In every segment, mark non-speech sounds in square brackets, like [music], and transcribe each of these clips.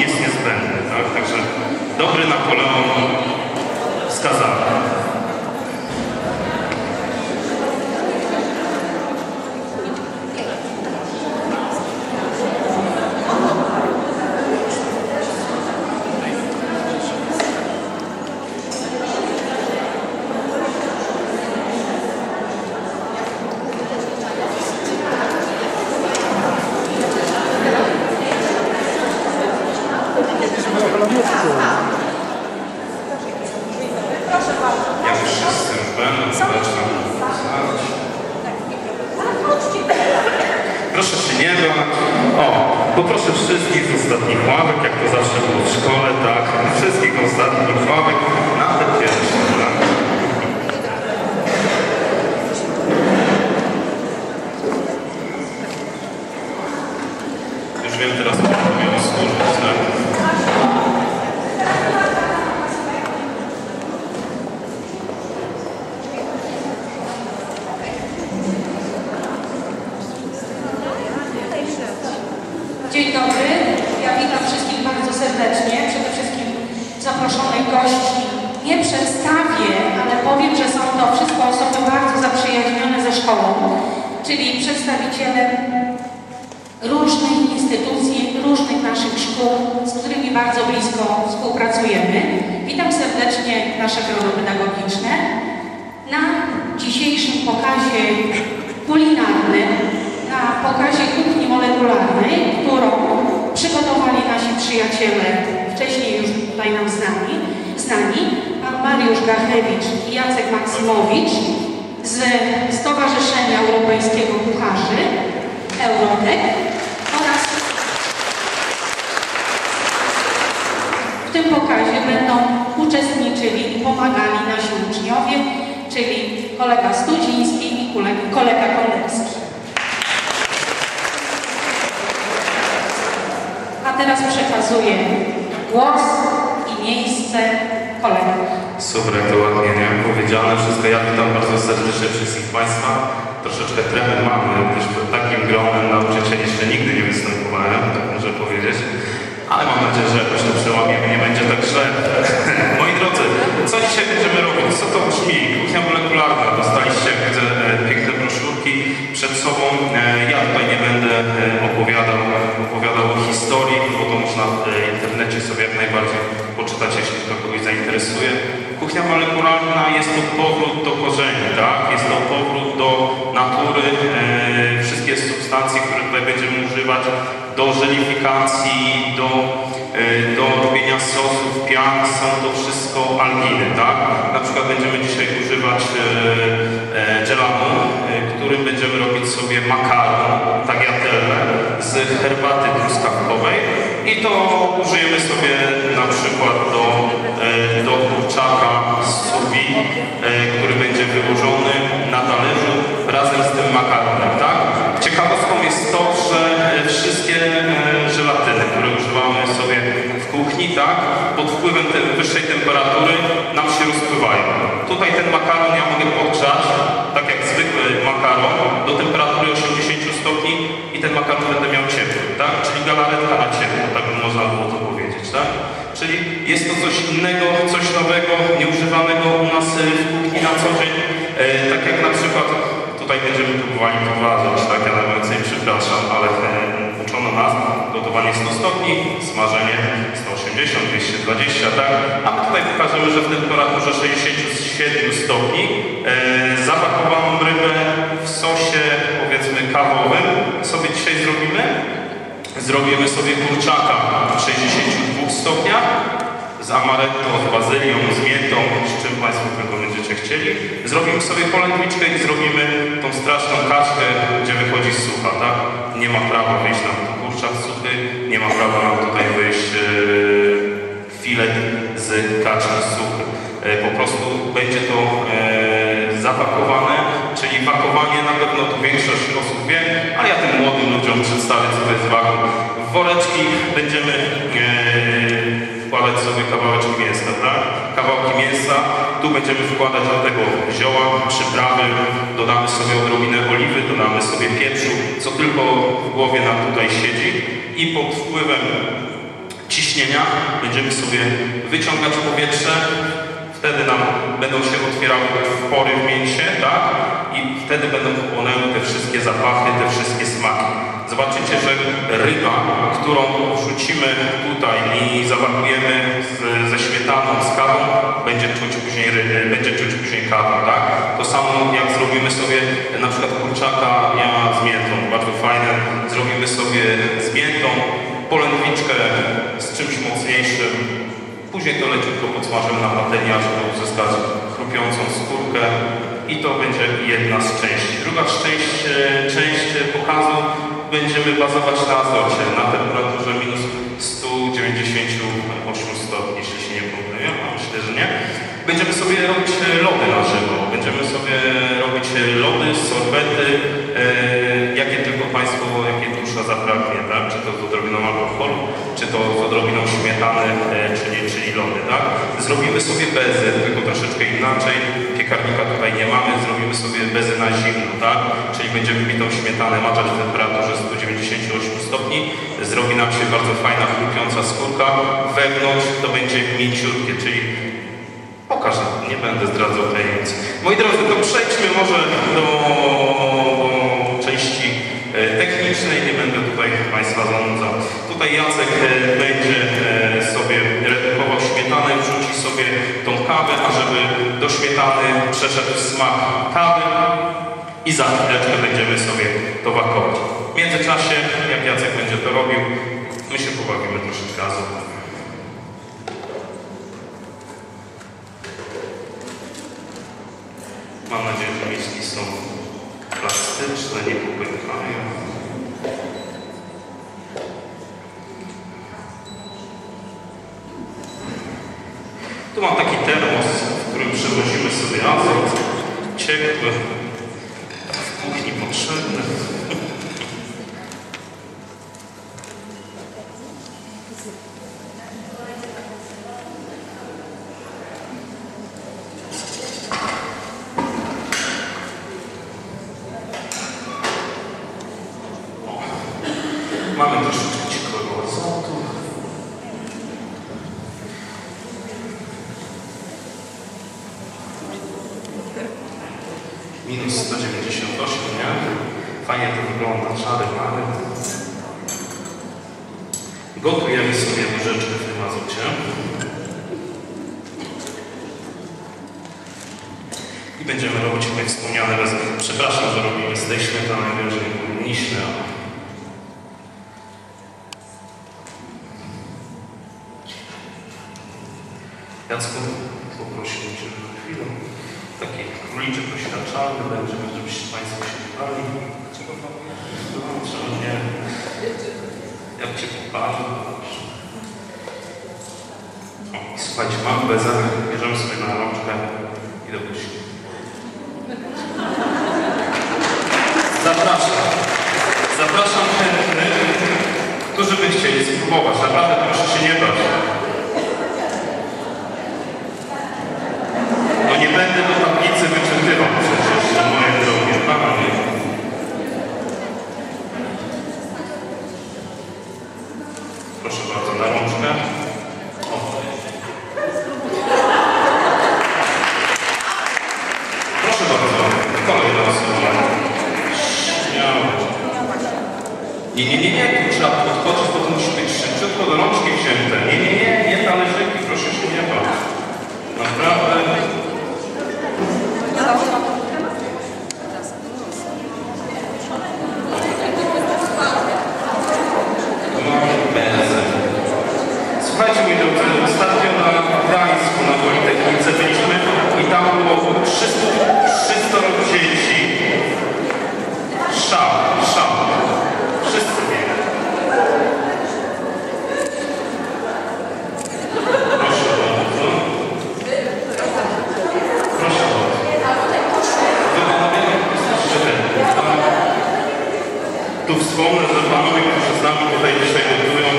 jest niezbędny, tak? Także dobry Napoleon wskazany. Jak wszyscy już będą, zaczynam wracać. Proszę się nie bać. O, poproszę wszystkich z ostatnich ławek, jak to zawsze było w szkole, tak? Wszystkich ostatnich ławek, nawet pierwszy, tak? Wiem teraz, służyć, tak? Dzień dobry, ja witam wszystkich bardzo serdecznie, przede wszystkim zaproszonych gości. Nie przedstawię, ale powiem, że są to wszystko osoby bardzo zaprzyjaźnione ze szkołą, czyli przedstawiciele różnych naszych szkół, z którymi bardzo blisko współpracujemy. Witam serdecznie nasze grono pedagogiczne na dzisiejszym pokazie kulinarnym, na pokazie kuchni molekularnej, którą przygotowali nasi przyjaciele, wcześniej już tutaj nam znani, znani pan Mariusz Gachewicz i Jacek Maksymowicz z Stowarzyszenia Europejskiego Kucharzy Eurotek oraz w tym pokazie będą uczestniczyli i pomagali nasi uczniowie, czyli kolega Studziński i kolega, Konderski. A teraz przekazuję głos i miejsce kolegom. Super, to ładnie nie? powiedziane wszystko. Ja witam bardzo serdecznie wszystkich Państwa. Troszeczkę tremy mamy, gdyż przed takim gronem nauczycieli jeszcze nigdy nie występowałem, tak muszę powiedzieć. Ale mam nadzieję, że jakoś to przełamiemy, nie będzie tak źle. [laughs] Moi drodzy, co dzisiaj będziemy robić? Co to brzmi? Kuchnia molekularna. Dostaliście, widzę, e, piękne broszurki przed sobą. E, Ja tutaj nie będę e, opowiadał, opowiadał o historii, bo to można w internecie sobie jak najbardziej poczytać, jeśli to kogoś zainteresuje. Kuchnia molekularna jest to powrót do korzeni, tak? Jest to powrót do natury. Wszystkie substancje, które tutaj będziemy używać do żelifikacji, do, do robienia sosów, pian, są to wszystko alginy, tak? Na przykład będziemy dzisiaj używać e, e, e, którym będziemy robić sobie makaron, tagliatelle z herbaty truskawkowej i to użyjemy sobie na przykład do, e, do kurczaka z subi, e, który będzie wyłożony na talerzu razem z tym makaronem, tak? Ciekawostką jest to, że e, wszystkie e, żelatyny, które używamy sobie w kuchni, tak? Pod wpływem tej wyższej temperatury nam się rozpływają. Tutaj ten makaron ja mogę podgrzać, tak jak zwykły makaron, do temperatury 80 stopni i ten makaron będę miał ciepły, tak? Czyli galaretka na ciepło, tak by można było to powiedzieć, tak? Czyli jest to coś innego, coś nowego, nieużywanego u nas e, w kuchni na co dzień. E, tak jak na przykład tutaj będziemy próbowali to ważyć, tak? Ja najwięcej przepraszam, ale e, uczono nas gotowanie 100 stopni, smażenie 180, 220, tak? A my tutaj pokażemy, że w temperaturze 67 stopni e, zapakowaną rybę w sosie, powiedzmy, kawowym sobie dzisiaj zrobimy. Zrobimy sobie kurczaka w 62 stopniach z amaretto, z bazylią, z miętą, z czym Państwo tylko będziecie chcieli. Zrobimy sobie polędwiczkę i zrobimy tą straszną kaczkę, gdzie wychodzi sucha? Nie ma prawa wyjść nam tu kurczak suchy, nie ma prawa nam tutaj wyjść e, filet z kaczki suchy. E, po prostu będzie to e, zapakowane, czyli pakowanie na pewno to większość osób wie, a ja tym młodym ludziom przedstawię, co to jest woreczki będziemy wkładać sobie kawałeczki mięsa, tak? Kawałki mięsa, tu będziemy wkładać do tego zioła, przyprawy, dodamy sobie odrobinę oliwy, dodamy sobie pieprzu, co tylko w głowie nam tutaj siedzi i pod wpływem ciśnienia. Będziemy sobie wyciągać powietrze. Wtedy nam będą się otwierały pory w mięsie, tak? I wtedy będą chłonęły te wszystkie zapachy, te wszystkie smaki. Zobaczycie, że ryba, którą wrzucimy tutaj i zawakujemy z, ze śmietaną, z kawą, będzie czuć później, ry- będzie czuć później kawę, tak? To samo jak zrobimy sobie na przykład kurczaka ja z miętą, bardzo fajne. Zrobimy sobie z miętą polędwiczkę z czymś mocniejszym. Później to leciutko podsmażymy na patelni, żeby uzyskać chrupiącą skórkę i to będzie jedna z części. Druga część, e, część pokazu będziemy bazować na azocie, na temperaturze minus 198 stopni, jeśli się nie pomyliłem, a myślę, że nie. Będziemy sobie robić lody na żywo. Będziemy sobie robić lody, sorbety, e, jakie tylko Państwo, jakie dusza zapragnie, tak? Czy to z odrobiną alkoholu, czy to z odrobiną śmietany, Zrobimy sobie bezy, tylko troszeczkę inaczej. Piekarnika tutaj nie mamy, zrobimy sobie bezy na zimno, tak? Czyli będziemy bitą śmietanę maczać w temperaturze 198 stopni. Zrobi nam się bardzo fajna, chrupiąca skórka. Wewnątrz to będzie mięciutkie, czyli Pokażę, nie będę zdradzał tajemnic. Moi drodzy, to przejdźmy może do części e, technicznej, nie będę tutaj Państwa zanudzał. Tutaj Jacek e, będzie wrzuci sobie tą kawę, a żeby do śmietany przeszedł smak kawy i za chwileczkę będziemy sobie to wakować. W międzyczasie, jak Jacek będzie to robił, my się pobawimy troszeczkę azotem. Mam nadzieję, że miski są plastyczne, nie popękają. Mam taki termos, w którym przewozimy sobie azot ciepły, w kuchni potrzebny. Mamy troszeczkę ciekłego azotu. Minus 198, nie? Fajnie to wygląda, czary mamy. Gotujemy sobie łyżeczkę w tym azocie. I będziemy robić tutaj wspomniane bez... Przepraszam, że robimy z tej śmietany, wiem, że nie powinniśmy, ale... Jacku, poprosiłem Cię na chwilę. Taki króliczek doświadczalny będzie, żebyście Państwo się bali. Czego Pan No, nie. Jak Cię poparzę. O, słuchajcie, mam bezę, bierzemy sobie na rączkę i do buzi. Zapraszam. Zapraszam chętnych, którzy by chcieli spróbować. Naprawdę proszę się nie bać. No nie będę do tablicy wyczytywał przecież, moje drogie panie. Proszę bardzo, na rączkę. O. Proszę bardzo, kolejna osoba. Śmiało. Nie, nie, nie, nie, tu trzeba podchodzić, bo to musi być szybciutko do rączki wzięte. Nie, nie, nie, nie talerzyki, proszę się nie bać. Naprawdę. Mamy bezę. Słuchajcie, moi drodzy, ostatnio na Gdańsku, na Politechnice byliśmy i tam było 300, 300 dzieci. Szał, szał. Wszyscy mieli. Proszę bardzo. Proszę bardzo. Wy panowie jesteście chętni. Tu wspomnę, że panowie, którzy z nami tutaj dzisiaj gotują,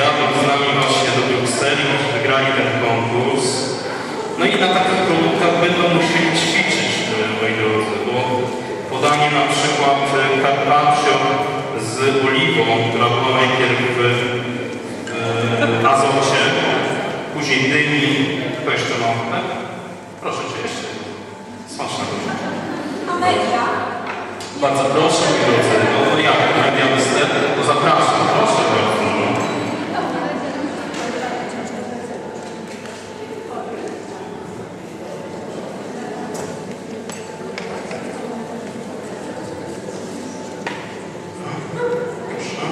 jadą z nami właśnie do Brukseli, wygrali ten konkurs. No i na takich produktach będą musieli ćwiczyć, moi drodzy, bo podanie na przykład carpaccio z oliwą, która była najpierw e, azocie, później dyni, to jeszcze mam, tak? Proszę Cię jeszcze. Smacznego. Amelia. Bardzo proszę, moi drodzy, no jak, media mister, to zapraszam, proszę bardzo. No. Proszę.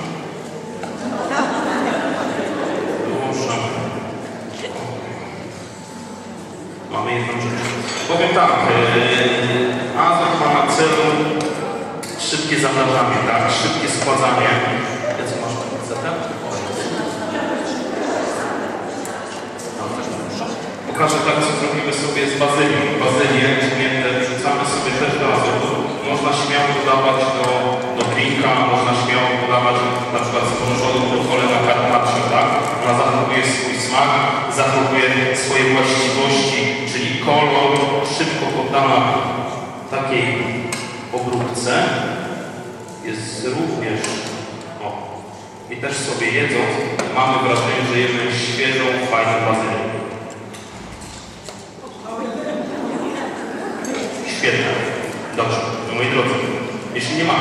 Proszę. Mamy jedną rzecz. Powiem tak, yy, azot ma na celu szybkie zamrażanie, tak? Szybkie składzanie. Ja co masz na zatem? Pokażę tak, co zrobimy sobie z bazylią. Bazylię ciemnięte wrzucamy sobie też do azotu. Można śmiało dodawać do, do drinka, można śmiało podawać na przykład zmrożoną brokolę na carpaccio, tak? Ona zachowuje swój smak, zachowuje swoje właściwości, czyli kolor, szybko poddana takiej obróbce jest również, i też sobie jedząc, mamy wrażenie, że jemy świeżą, fajną bazylię. Świetnie. Dobrze. Moi drodzy, jeśli nie ma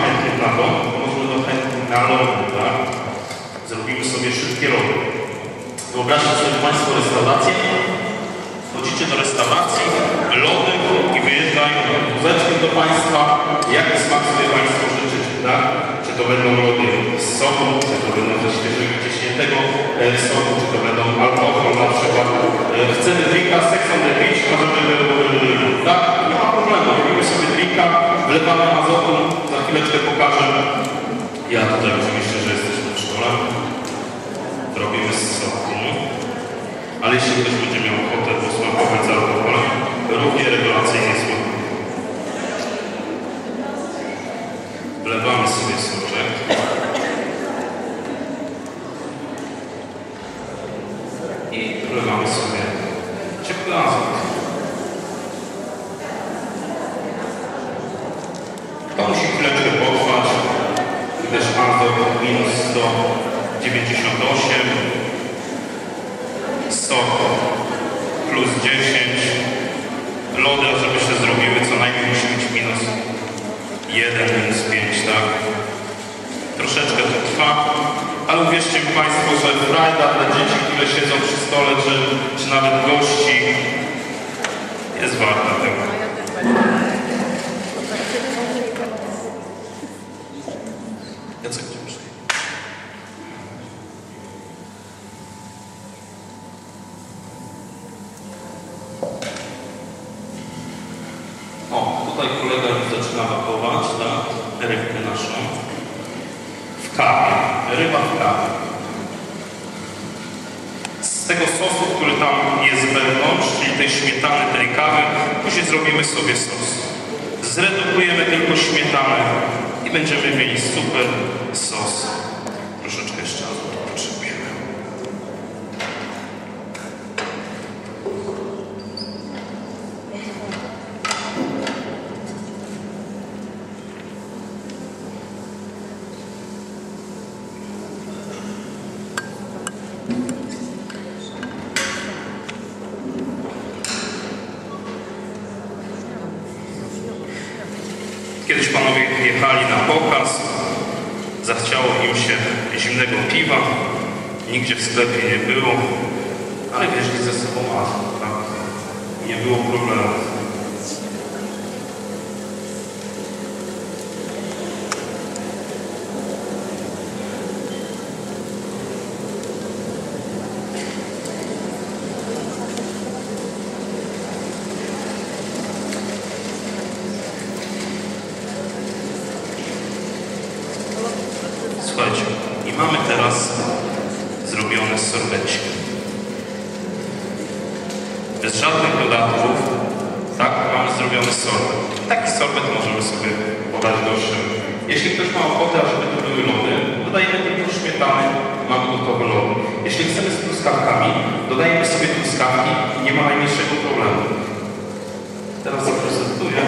możemy do chętnych na tak? Zrobimy sobie szybkie lody. Wyobraźcie sobie Państwo restaurację. Wchodzicie do restauracji, lody i wyjeżdżają do Państwa. Jaki smak sobie Państwo życzycie, tak? Czy to będą lody z soku, czy to będą ze świeżego, ciśniętego e, soku, czy to będą alkohol na przykład. E, Chcemy drinka, sex on możemy, e, tak? Nie ma problemu, robimy sobie drinka, wlewamy azotu, pokażę. Ja tutaj oczywiście, że jesteśmy w szkole. Robimy z. Ale jeśli ktoś będzie miał ochotę posmakować z alkoholem, równie rewelacyjnie smakuje. Wlewamy sobie soczek. I wlewamy sobie ciepły. To musi chwileczkę potrwać, gdyż azot minus 198, sok plus 10, lody, żeby się zrobiły, co najmniej musi być minus 1, minus 5, tak? Troszeczkę to trwa, ale uwierzcie mi Państwo, że frajda dla dzieci, które siedzą przy stole, czy, czy nawet gości, jest warta tego. Jacek, gdzie muszę? O, tutaj kolega już zaczyna wapować, tak? Rybkę naszą. W kawie. Ryba w kawie. Z tego sosu, który tam jest wewnątrz, czyli tej śmietany, tej kawy, później zrobimy sobie sos. Zredukujemy tylko śmietanę i będziemy mieli super sos. Troszeczkę jeszcze azotu potrzebujemy. Kiedyś panowie jechali na pokaz, zachciało im się zimnego piwa, nigdzie w sklepie nie było, ale wieźli ze sobą tak? Nie było problemu. Słuchajcie, i mamy teraz Bez żadnych dodatków, tak, mamy zrobiony sorbet. Taki sorbet możemy sobie podać gościom. Jeśli ktoś ma ochotę, żeby to były lody, dodajemy tylko śmietany, mamy gotowe lody. Jeśli chcemy z truskawkami, dodajemy sobie truskawki i nie ma najmniejszego problemu. Teraz zaprezentuję,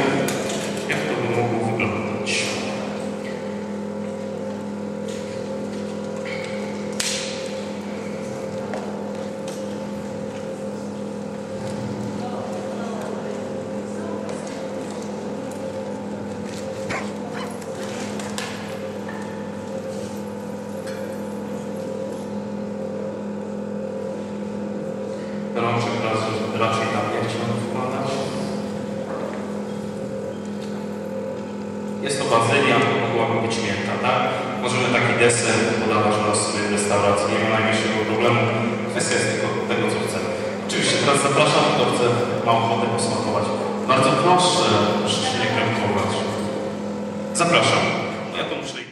rączek raczej, raczej na piersiach wkładać. Jest to bazylia, mogłaby być mięta, tak? Możemy taki deser podawać u nas w restauracji, nie ma najmniejszego problemu. Kwestia jest tylko tego, co chcemy. Oczywiście teraz zapraszam, kto chce, ma ochotę posmakować. Bardzo proszę, proszę się nie krępować. Zapraszam. No ja to muszę